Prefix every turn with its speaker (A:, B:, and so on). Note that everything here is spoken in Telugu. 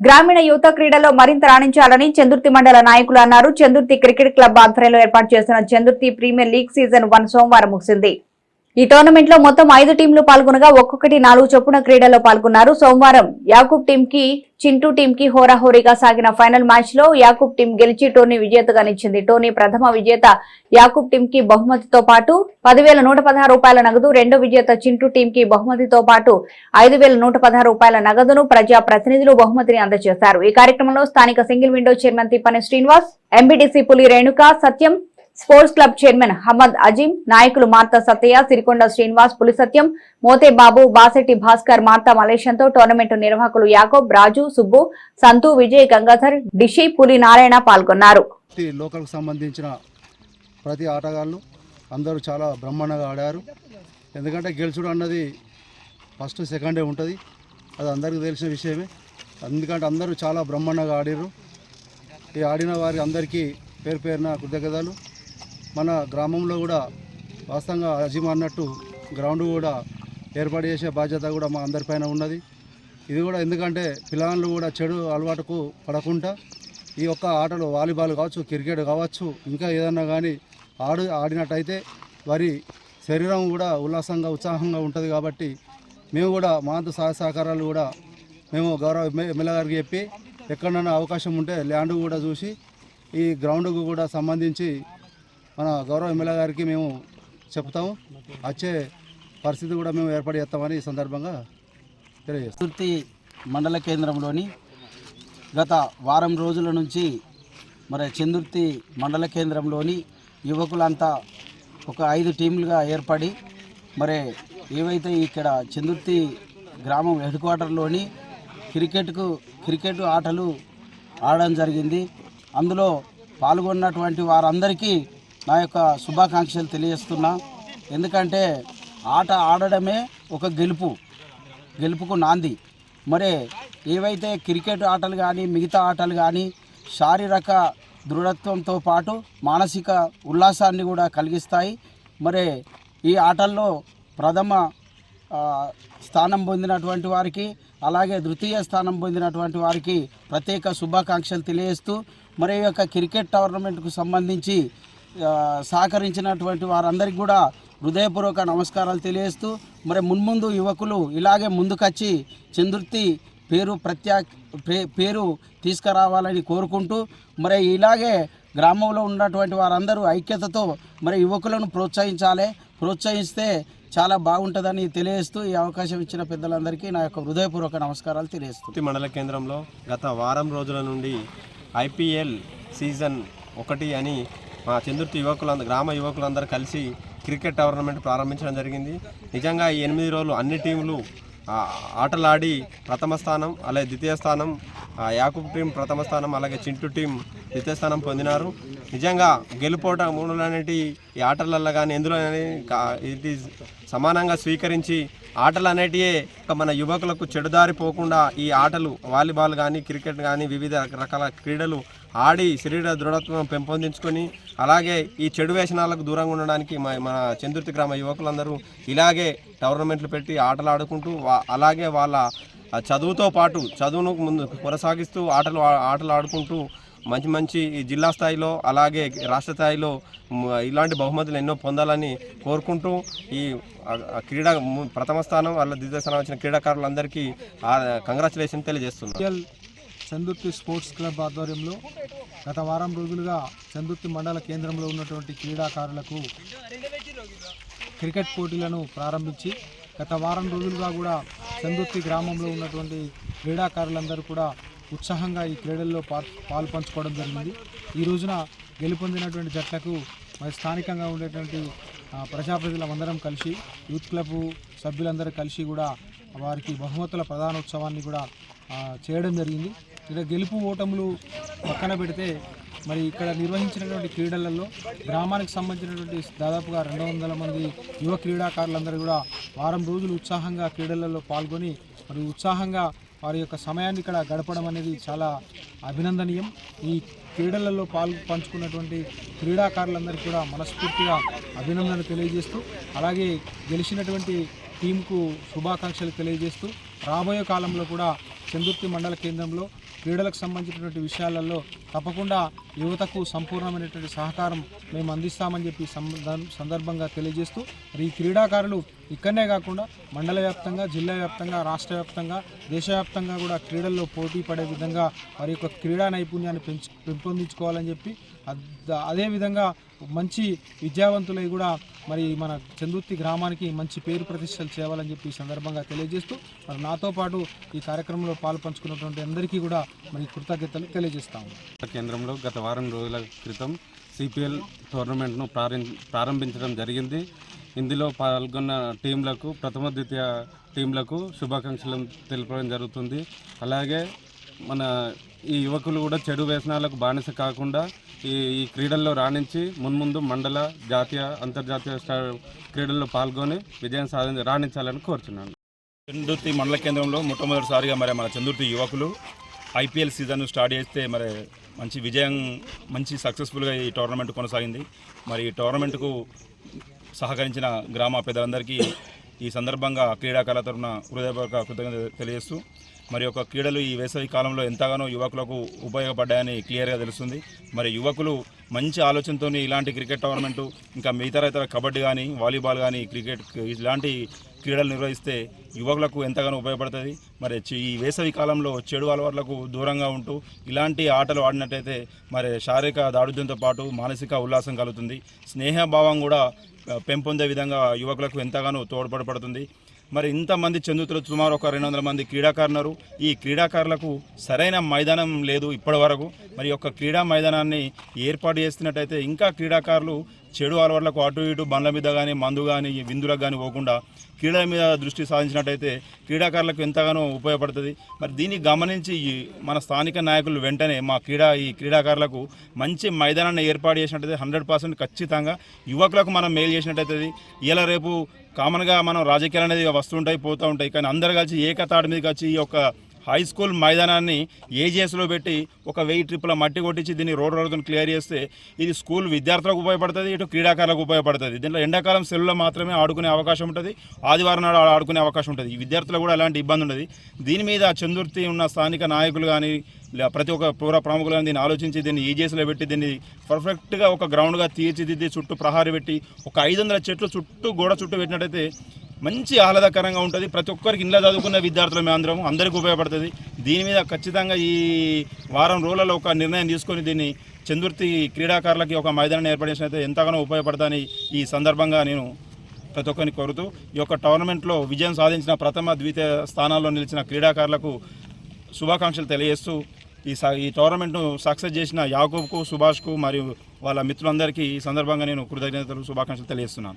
A: గ్రామీణ యువత క్రీడలో మరింత రాణించాలని చందుర్తి మండల నాయకులు అన్నారు. చందుర్తి క్రికెట్ క్లబ్ ఆధ్వర్యంలో ఏర్పాటు చేసిన Chandurthi premier league season one సోమవారం ముగిసింది. ఈ టోర్నమెంట్లో మొత్తం ఐదు టీంలు పాల్గొనగా ఒక్కొక్కటి నాలుగు చొప్పున క్రీడల్లో పాల్గొన్నారు. సోమవారం యాకూబ్ టీం కి చింటూ టీం కి హోరాహోరీగా సాగిన ఫైనల్ మ్యాచ్లో యాకూబ్ టీం గెలిచి టోర్నీ విజేతగా నిచ్చింది టోర్నీ ప్రథమ విజేత యాకూబ్ టీం కి బహుమతితో పాటు పదివేల నూట పదహారు రూపాయల నగదు రెండో విజేత చింటూ టీం కి బహుమతితో పాటు ఐదు వేల నూట పదహారు రూపాయల నగదును ప్రజా ప్రతినిధులు బహుమతిని అందజేశారు. ఈ కార్యక్రమంలో స్థానిక single window chairman Tippani Srinivas MBDC Puli Renuka Satyam sports club chairman Hamad Azeem నాయకులు మార్తా సత్తయ్య సిరికొండ శ్రీనివాస్ పులి సత్యం మోతే బాబు బాసెట్టి భాస్కర్ మార్తా మలేషంతో టోర్నమెంట్ నిర్వాహకులు యాకోబ్ రాజు సుబ్బు సంతు విజయ్ గంగాధర్ డిషి పులి నారాయణ పాల్గొన్నారు.
B: ప్రతి సంబంధించిన ప్రతి ఆటగాళ్ళు అందరూ చాలా బ్రహ్మాండంగా ఆడారు. ఎందుకంటే గెలుచుడు అన్నది ఫస్ట్ సెకండే ఉంటుంది. అది అందరికీ తెలిసిన విషయమే. ఎందుకంటే అందరూ చాలా బ్రహ్మాండంగా ఆడారు ఈ ఆడిన వారి అందరికీ పేరు పేరున కృతజ్ఞతలు. మన గ్రామంలో కూడా వాస్తవంగా అజీమ్ అన్నట్టు గ్రౌండ్ కూడా ఏర్పాటు చేసే బాధ్యత కూడా మా అందరిపైన ఉన్నది. ఇది కూడా ఎందుకంటే పిల్లలు కూడా చెడు అలవాటుకు పడకుండా ఈ యొక్క ఆటలు వాలీబాల్ కావచ్చు క్రికెట్ కావచ్చు ఇంకా ఏదన్నా కానీ ఆడు ఆడినట్టయితే వారి శరీరం కూడా ఉల్లాసంగా ఉత్సాహంగా ఉంటుంది కాబట్టి మేము కూడా మా సహాయ సహకారాలు కూడా మేము గౌరవ ఎమ్మెల్యే గారికి చెప్పి ఎక్కడన్నా అవకాశం ఉంటే ల్యాండ్ కూడా చూసి ఈ గ్రౌండ్కు కూడా సంబంధించి మన గౌరవ ఎమ్మెల్యే గారికి మేము చెప్తాము. వచ్చే పరిస్థితి కూడా మేము ఏర్పాటు చేస్తామని ఈ సందర్భంగా తెలియజేస్తాం.
C: మండల కేంద్రంలోని గత వారం రోజుల నుంచి మరి చందుర్తి మండల కేంద్రంలోని యువకులంతా ఒక ఐదు టీంలుగా ఏర్పడి మరి ఏవైతే ఇక్కడ చందుర్తి గ్రామం హెడ్ క్వార్టర్లోని క్రికెట్కు క్రికెట్ ఆటలు ఆడడం జరిగింది. అందులో పాల్గొన్నటువంటి వారందరికీ నా యొక్క శుభాకాంక్షలు తెలియజేస్తున్నా. ఎందుకంటే ఆట ఆడడమే ఒక గెలుపు గెలుపుకు నాంది. మరి ఏవైతే క్రికెట్ ఆటలు కానీ మిగతా ఆటలు కానీ శారీరక దృఢత్వంతో పాటు మానసిక ఉల్లాసాన్ని కూడా కలిగిస్తాయి. మరి ఈ ఆటల్లో ప్రథమ స్థానం పొందినటువంటి వారికి అలాగే ద్వితీయ స్థానం పొందినటువంటి వారికి ప్రత్యేక శుభాకాంక్షలు తెలియజేస్తూ మరి ఈ యొక్క క్రికెట్ టోర్నమెంట్కు సంబంధించి సహకరించినటువంటి వారందరికీ కూడా హృదయపూర్వక నమస్కారాలు తెలియజేస్తూ మరి మున్ముందు యువకులు ఇలాగే ముందుకొచ్చి చంద్రుతి పేరు ప్రత్యా పే- పేరు తీసుకురావాలని కోరుకుంటూ మరి ఇలాగే గ్రామంలో ఉన్నటువంటి వారందరూ ఐక్యతతో మరి యువకులను ప్రోత్సహించాలి. ప్రోత్సహిస్తే చాలా బాగుంటుందని తెలియజేస్తూ ఈ అవకాశం ఇచ్చిన పెద్దలందరికీ నా యొక్క హృదయపూర్వక నమస్కారాలు తెలియజేస్తూ.
D: మండల కేంద్రంలో గత వారం రోజుల నుండి ఐపీఎల్ సీజన్ ఒకటి అని మా చంద్రుతి యువకులందరూ గ్రామ యువకులందరూ కలిసి క్రికెట్ టోర్నమెంట్ ప్రారంభించడం జరిగింది. నిజంగా ఈ ఎనిమిది రోజులు అన్ని టీంలు ఆటలాడి ప్రథమ స్థానం అలాగే ద్వితీయ స్థానం ఆ, యాకూబ్ టీం ప్రథమ స్థానం అలాగే చింటూ టీం ద్వితీయ స్థానం పొందినారు. నిజంగా గెలుపోవటం మూడులు అనేటి ఈ ఆటలల్లో కానీ ఎందులో ఇది సమానంగా స్వీకరించి ఆటలు అనేటివే మన యువకులకు చెడుదారి పోకుండా ఈ ఆటలు వాలీబాల్ కానీ క్రికెట్ కానీ వివిధ రకాల క్రీడలు ఆడి శరీర దృఢత్వం పెంపొందించుకొని అలాగే ఈ చెడు వేషనాలకు దూరంగా ఉండడానికి మా మన చంద్రుతి గ్రామ యువకులందరూ ఇలాగే టోర్నమెంట్లు పెట్టి ఆటలు ఆడుకుంటూ వా- అలాగే వాళ్ళ చదువుతో పాటు చదువును ముందు కొనసాగిస్తూ ఆటలు ఆటలు ఆడుకుంటూ మంచి మంచి ఈ జిల్లా స్థాయిలో అలాగే రాష్ట్ర స్థాయిలో ఇలాంటి బహుమతులు ఎన్నో పొందాలని కోరుకుంటూ ఈ క్రీడా ప్రథమ స్థానం వాళ్ళ ద్వితీయ స్థానం వచ్చిన క్రీడాకారులందరికీ కంగ్రాచులేషన్ తెలియజేస్తున్నాను.
E: చందుర్తి స్పోర్ట్స్ క్లబ్ ఆధ్వర్యంలో గత వారం రోజులుగా చందుర్తి మండల కేంద్రంలో ఉన్నటువంటి క్రీడాకారులకు క్రికెట్ పోటీలను ప్రారంభించి గత వారం రోజులుగా కూడా చందుర్తి గ్రామంలో ఉన్నటువంటి క్రీడాకారులందరూ కూడా ఉత్సాహంగా ఈ క్రీడల్లో పాలు పంచుకోవడం జరిగింది. ఈ రోజున గెలుపొందినటువంటి జట్లకు మరి స్థానికంగా ఉండేటువంటి ఆ, ప్రజాప్రతినిధులందరం కలిసి యూత్ క్లబ్ సభ్యులందరూ కలిసి కూడా వారికి బహుమతుల ప్రధానోత్సవాన్ని కూడా చేయడం జరిగింది. ఇలా గెలుపు ఓటములు పక్కన పెడితే మరి ఇక్కడ నిర్వహించినటువంటి క్రీడలలో గ్రామానికి సంబంధించినటువంటి దాదాపుగా రెండు వందల మంది యువ క్రీడాకారులందరూ కూడా వారం రోజులు ఉత్సాహంగా క్రీడలలో పాల్గొని మరి ఉత్సాహంగా వారి యొక్క సమయాన్ని ఇక్కడ గడపడం అనేది చాలా అభినందనీయం. ఈ క్రీడలలో పాలు పంచుకున్నటువంటి క్రీడాకారులందరికీ కూడా మనస్ఫూర్తిగా అభినందనలు తెలియజేస్తూ అలాగే గెలిచినటువంటి టీంకు శుభాకాంక్షలు తెలియజేస్తూ రాబోయే కాలంలో కూడా చందుర్తి మండల కేంద్రంలో క్రీడలకు సంబంధించినటువంటి విషయాలలో తప్పకుండా యువతకు సంపూర్ణమైనటువంటి సహకారం మేము అందిస్తామని చెప్పి సందర్భంగా తెలియజేస్తూ మరి ఈ క్రీడాకారులు ఇక్కడనే కాకుండా మండల వ్యాప్తంగా జిల్లా వ్యాప్తంగా రాష్ట్ర వ్యాప్తంగా దేశవ్యాప్తంగా కూడా క్రీడల్లో పోటీ పడే విధంగా వారి యొక్క క్రీడా నైపుణ్యాన్ని పెంచు పెంపొందించుకోవాలని చెప్పి అదేవిధంగా మంచి విద్యావంతులై కూడా మరి మన చందుర్తి గ్రామానికి మంచి పేరు ప్రతిష్టలు చేయాలని చెప్పి ఈ సందర్భంగా తెలియజేస్తూ మరి నాతో పాటు ఈ కార్యక్రమంలో పాల్పంచుకున్నటువంటి అందరికీ కూడా మరి కృతజ్ఞతలు తెలియజేస్తాము
F: కేంద్రంలో గత వారం రోజుల క్రితం సిపిఎల్ టోర్నమెంట్ను ప్రారం ప్రారంభించడం జరిగింది. ఇందులో పాల్గొన్న టీంలకు ప్రథమ ద్వితీయ టీంలకు శుభాకాంక్షలు తెలపడం జరుగుతుంది. అలాగే మన ఈ యువకులు కూడా చెడు వ్యసనాలకు బానిస కాకుండా ఈ ఈ క్రీడల్లో రాణించి మున్ముందు మండల జాతీయ అంతర్జాతీయ క్రీడల్లో పాల్గొని విజయం సాధి రాణించాలని కోరుచున్నాను.
G: చందుర్తి మండల కేంద్రంలో మొట్టమొదటిసారిగా మరి మన చందుర్తి యువకులు ఐపీఎల్ సీజన్ స్టార్ట్ చేస్తే మరి మంచి విజయం మంచి సక్సెస్ఫుల్గా ఈ టోర్నమెంట్ కొనసాగింది. మరి ఈ టోర్నమెంట్కు సహకరించిన గ్రామ పెద్దలందరికీ ఈ సందర్భంగా క్రీడాకారుల తరఫున హృదయపూర్వక కృతజ్ఞత తెలియజేస్తూ మరి యొక్క క్రీడలు ఈ వేసవి కాలంలో ఎంతగానో యువకులకు ఉపయోగపడ్డాయని క్లియర్గా తెలుస్తుంది. మరి యువకులు మంచి ఆలోచనతో ఇలాంటి క్రికెట్ టోర్నమెంటు ఇంకా మిగతా ఇతర కబడ్డీ కానీ వాలీబాల్ కానీ క్రికెట్ ఇలాంటి క్రీడలు నిర్వహిస్తే యువకులకు ఎంతగానో ఉపయోగపడుతుంది. మరి ఈ వేసవి కాలంలో చెడు అలవాట్లకు దూరంగా ఉంటూ ఇలాంటి ఆటలు ఆడినట్టయితే మరి శారీరక దారుఢ్యంతో పాటు మానసిక ఉల్లాసం కలుగుతుంది. స్నేహభావం కూడా పెంపొందే విధంగా యువకులకు ఎంతగానో తోడ్పడపడుతుంది మరి ఇంతమంది చెందుతులు సుమారు ఒక రెండు వందల మంది క్రీడాకారులు ఈ క్రీడాకారులకు సరైన మైదానం లేదు ఇప్పటి వరకు. మరి యొక్క క్రీడా మైదానాన్ని ఏర్పాటు చేస్తున్నట్టయితే ఇంకా క్రీడాకారులు చెడు అలవాట్లకు అటు ఇటు బండ్ల మీద కానీ మందు కానీ విందులకు కానీ పోకుండా క్రీడల మీద దృష్టి సాధించినట్టయితే క్రీడాకారులకు ఎంతగానో ఉపయోగపడుతుంది. మరి దీన్ని గమనించి ఈ మన స్థానిక నాయకులు వెంటనే మా క్రీడా ఈ క్రీడాకారులకు మంచి మైదానాన్ని ఏర్పాటు చేసినట్టయితే హండ్రెడ్ పర్సెంట్ ఖచ్చితంగా యువకులకు మనం మేలు చేసినట్టయితే ఇలా రేపు కామన్గా మనం రాజకీయాలు అనేది వస్తుంటాయి పోతూ ఉంటాయి. కానీ అందరు కలిసి ఏకతాటి మీదకి వచ్చి ఈ యొక్క హై స్కూల్ మైదానాన్ని ఏజీఎస్లో పెట్టి ఒక వెయ్యి ట్రిప్పుల మట్టి కొట్టించి దీన్ని రోడ్ రోడ్తో క్లియర్ చేస్తే ఇది స్కూల్ విద్యార్థులకు ఉపయోగపడుతుంది ఇటు క్రీడాకారులకు ఉపయోగపడుతుంది. దీంట్లో ఎండాకాలం సెల్లో మాత్రమే ఆడుకునే అవకాశం ఉంటుంది ఆదివారం నాడు ఆడుకునే అవకాశం ఉంటుంది. ఈ విద్యార్థులకు కూడా ఎలాంటి ఇబ్బంది ఉండదు. దీని మీద చందుర్తి ఉన్న స్థానిక నాయకులు కానీ ప్రతి ఒక్క పౌర ప్రముఖులు కానీ దీన్ని ఆలోచించి దీన్ని ఈజీఎస్లో పెట్టి దీన్ని పర్ఫెక్ట్గా ఒక గ్రౌండ్గా తీర్చిదిద్ది చుట్టూ ప్రహారీ పెట్టి ఒక ఐదు వందల చెట్లు చుట్టూ గోడ చుట్టూ పెట్టినట్టయితే మంచి ఆహ్లాదకరంగా ఉంటుంది. ప్రతి ఒక్కరికి ఇంట్లో చదువుకున్న విద్యార్థుల మేము అందరికీ ఉపయోగపడుతుంది. దీని మీద ఖచ్చితంగా ఈ వారం రోజులలో ఒక నిర్ణయం తీసుకొని దీన్ని చందుర్తి క్రీడాకారులకి ఒక మైదానం ఏర్పాటు ఎంతగానో ఉపయోగపడతాని ఈ సందర్భంగా నేను ప్రతి ఒక్కరిని కోరుతూ ఈ యొక్క టోర్నమెంట్లో విజయం సాధించిన ప్రథమ ద్వితీయ స్థానాల్లో నిలిచిన క్రీడాకారులకు శుభాకాంక్షలు తెలియజేస్తూ ఈ స ఈ టోర్నమెంట్ను సక్సెస్ చేసిన యాకూబ్కు సుభాష్కు మరియు వాళ్ళ మిత్రులందరికీ ఈ సందర్భంగా నేను కృతజ్ఞతలు శుభాకాంక్షలు తెలియజేస్తున్నాను.